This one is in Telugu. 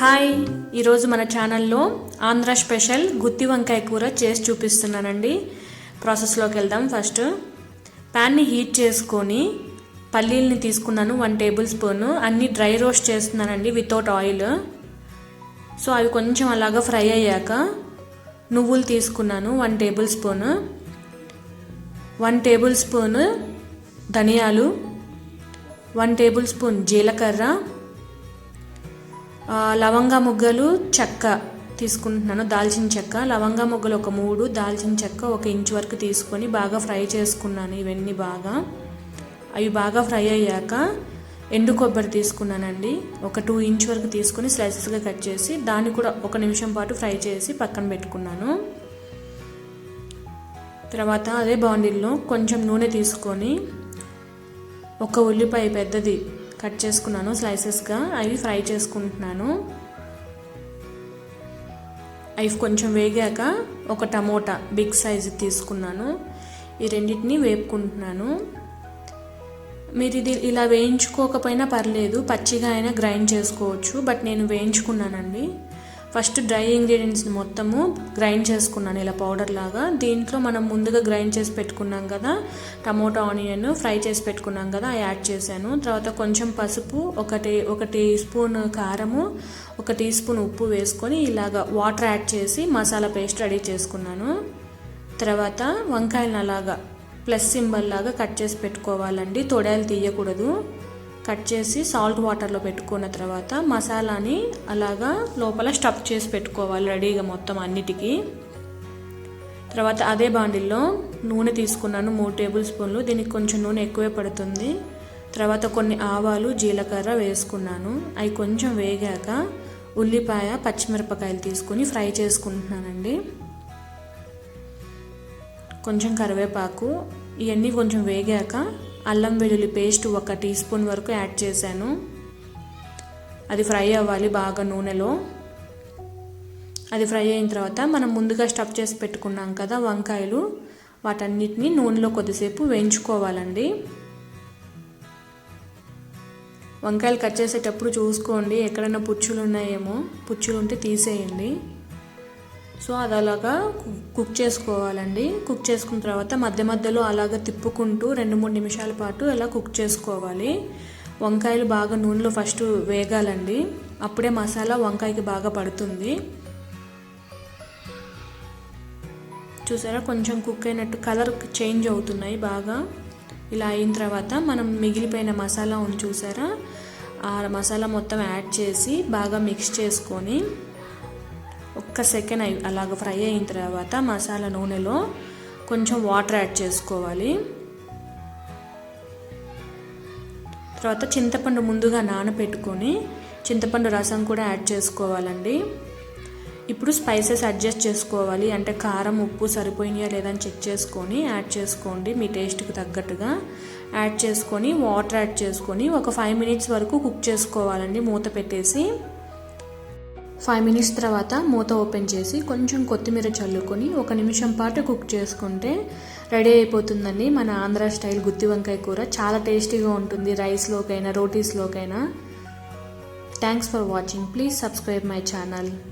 హాయ్. ఈరోజు మన ఛానల్లో ఆంధ్ర స్పెషల్ గుత్తి వంకాయ కూర చేసి చూపిస్తున్నానండి. ప్రాసెస్లోకి వెళ్దాం ఫస్ట్. ప్యాన్ని హీట్ చేసుకొని పల్లీల్ని తీసుకున్నాను వన్ టేబుల్ స్పూన్ అన్ని డ్రై రోస్ట్ చేస్తున్నానండి వితౌట్ ఆయిల్ సో అవి కొంచెం అలాగా ఫ్రై అయ్యాక నువ్వులు తీసుకున్నాను one tablespoon one tablespoon ధనియాలు వన్ టేబుల్ స్పూన్ జీలకర్ర లవంగ ముగ్గలు చెక్క తీసుకుంటున్నాను దాల్చిన చెక్క. లవంగ ముగ్గలు ఒక మూడు దాల్చిన చెక్క ఒక ఇంచు వరకు తీసుకొని బాగా ఫ్రై చేసుకున్నాను ఇవన్నీ బాగా. అవి బాగా ఫ్రై అయ్యాక ఎండు కొబ్బరి తీసుకున్నానండి. ఒక టూ ఇంచ్ వరకు తీసుకొని స్లైసెస్గా కట్ చేసి దాన్ని కూడా ఒక నిమిషం పాటు ఫ్రై చేసి పక్కన పెట్టుకున్నాను. తర్వాత అదే బాండిల్లో కొంచెం నూనె తీసుకొని ఒక ఉల్లిపాయ పెద్దది కట్ చేసుకున్నాను స్లైసెస్గా. అవి ఫ్రై చేసుకుంటున్నాను. అవి కొంచెం వేగాక ఒక టమోటా బిగ్ సైజు తీసుకున్నాను. ఈ రెండింటిని వేపుకుంటున్నాను. మీరు ఇది ఇలా వేయించుకోకపోయినా పర్లేదు పచ్చిగా అయినా గ్రైండ్ చేసుకోవచ్చు బట్ నేను వేయించుకున్నానండి. ఫస్ట్ డ్రై ఇంగ్రీడియంట్స్ని మొత్తము గ్రైండ్ చేసుకున్నాను ఇలా పౌడర్ లాగా. దీంట్లో మనం ముందుగా గ్రైండ్ చేసి పెట్టుకున్నాం కదా టమోటా ఆనియన్ ఫ్రై చేసి పెట్టుకున్నాం కదా యాడ్ చేశాను. తర్వాత కొంచెం పసుపు ఒకటి ఒక టీ స్పూన్ కారము ఒక టీ స్పూన్ ఉప్పు వేసుకొని ఇలాగ వాటర్ యాడ్ చేసి మసాలా పేస్ట్ రెడీ చేసుకున్నాను. తర్వాత వంకాయలను అలాగా ప్లస్ సింబల్ లాగా కట్ చేసి పెట్టుకోవాలండి తొడాలు తీయకూడదు. కట్ చేసి సాల్ట్ వాటర్లో పెట్టుకున్న తర్వాత మసాలాని అలాగా లోపల స్టఫ్ చేసి పెట్టుకోవాలి రెడీగా మొత్తం అన్నిటికీ. తర్వాత అదే బాండిల్లో నూనె తీసుకున్నాను మూడు టేబుల్ స్పూన్లు. దీనికి కొంచెం నూనె ఎక్కువే పడుతుంది. తర్వాత కొన్ని ఆవాలు జీలకర్ర వేసుకున్నాను. అవి కొంచెం వేగాక ఉల్లిపాయ పచ్చిమిరపకాయలు తీసుకొని ఫ్రై చేసుకుంటున్నానండి. కొంచెం కరివేపాకు ఇవన్నీ కొంచెం వేగాక అల్లం వెల్లుల్లి పేస్ట్ ఒక టీ స్పూన్ వరకు యాడ్ చేశాను. అది ఫ్రై అవ్వాలి బాగా నూనెలో. అది ఫ్రై అయిన తర్వాత మనం ముందుగా స్టఫ్ చేసి పెట్టుకున్నాం కదా వంకాయలు వాటన్నిటిని నూనెలో కొద్దిసేపు వేయించుకోవాలండి. వంకాయలు కట్ చేసేటప్పుడు చూసుకోండి ఎక్కడైనా పుచ్చులు ఉన్నాయేమో పుచ్చులు ఉంటే తీసేయండి. సో అది అలాగా కుక్ చేసుకోవాలండి. కుక్ చేసుకున్న తర్వాత మధ్య మధ్యలో అలాగ తిప్పుకుంటూ రెండు మూడు నిమిషాల పాటు ఇలా కుక్ చేసుకోవాలి. వంకాయలు బాగా నూనెలో ఫస్ట్ వేగాలండి. అప్పుడే మసాలా వంకాయకి బాగా పడుతుంది. చూసారా? కొంచెం కుక్ అయినట్టు కలర్ చేంజ్ అవుతున్నాయి బాగా. ఇలా అయిన తర్వాత మనం మిగిలిపోయిన మసాలా ఉంది చూసారా? ఆ మసాలా మొత్తం యాడ్ చేసి బాగా మిక్స్ చేసుకొని ఒక్క సెకండ్ అయి అలాగ ఫ్రై అయిన తర్వాత మసాలా నూనెలో కొంచెం వాటర్ యాడ్ చేసుకోవాలి. తర్వాత చింతపండు ముందుగా నానబెట్టుకొని చింతపండు రసం కూడా యాడ్ చేసుకోవాలండి. ఇప్పుడు స్పైసెస్ అడ్జస్ట్ చేసుకోవాలి. అంటే కారం ఉప్పు సరిపోయినాయా లేదని చెక్ చేసుకొని యాడ్ చేసుకోండి. మీ టేస్ట్కి తగ్గట్టుగా యాడ్ చేసుకొని వాటర్ యాడ్ చేసుకొని ఒక ఫైవ్ మినిట్స్ వరకు కుక్ చేసుకోవాలండి. మూత పెట్టేసి ఫైవ్ మినిట్స్ తర్వాత మూత ఓపెన్ చేసి కొంచెం కొత్తిమీర చల్లుకొని ఒక నిమిషం పాటు కుక్ చేసుకుంటే రెడీ అయిపోతుందండి. మన ఆంధ్ర స్టైల్ గుత్తి వంకాయ కూర చాలా టేస్టీగా ఉంటుంది రైస్లోకైనా రోటీస్లోకైనా. Thanks for watching please subscribe my channel